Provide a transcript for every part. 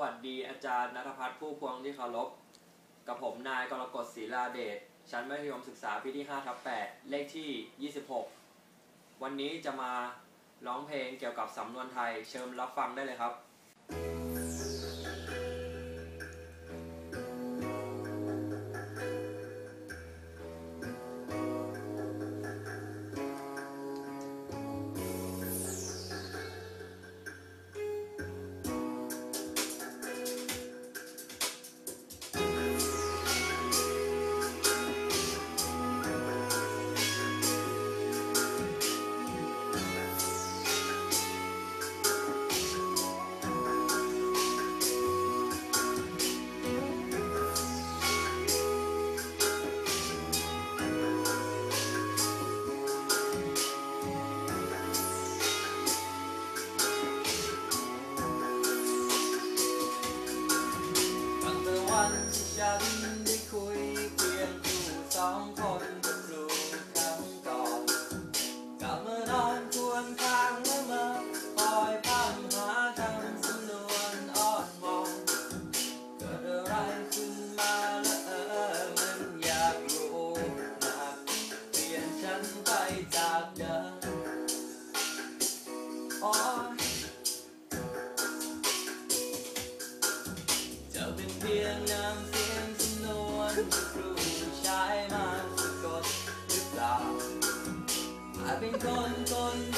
วัสดีอาจารย์นัทพัฒน์ผู้พวงที่เคารพ กับผมนายกรกฎศิลาเดช ชั้นมัธยมศึกษาปีที่5ทับ8เลขที่ 26 วันนี้จะมาร้องเพลงเกี่ยวกับสำนวนไทยเชิญรับฟังได้เลยครับ พียงนำเสียงสนวนครูใช้มาสะกดหรือเปล่าอาจเป็นคนคน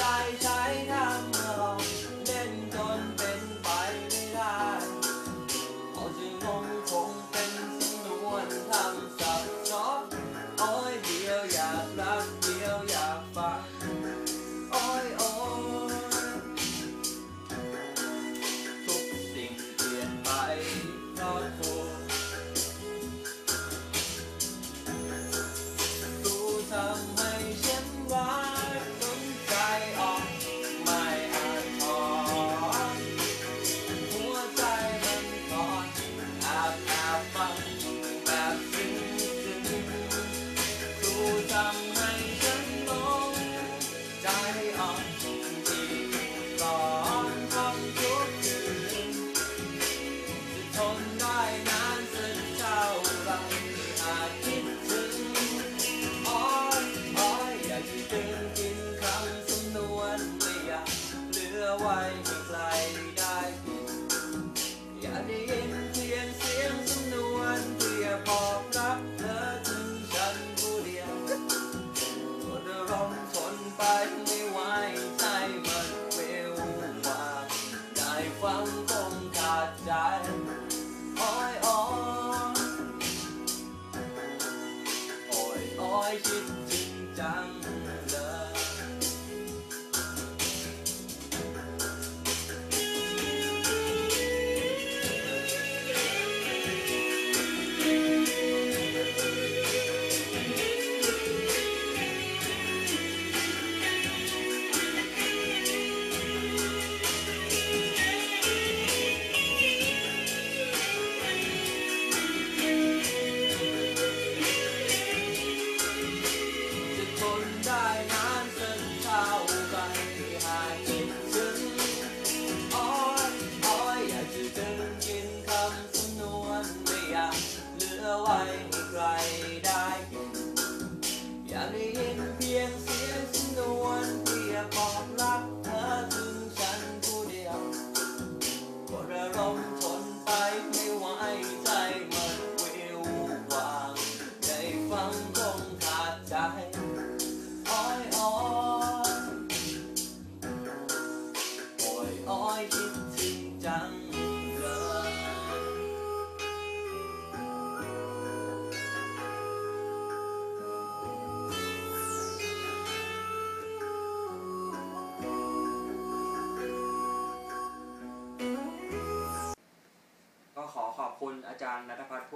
The light.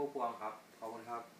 คู่พวงครับ ขอบคุณครับ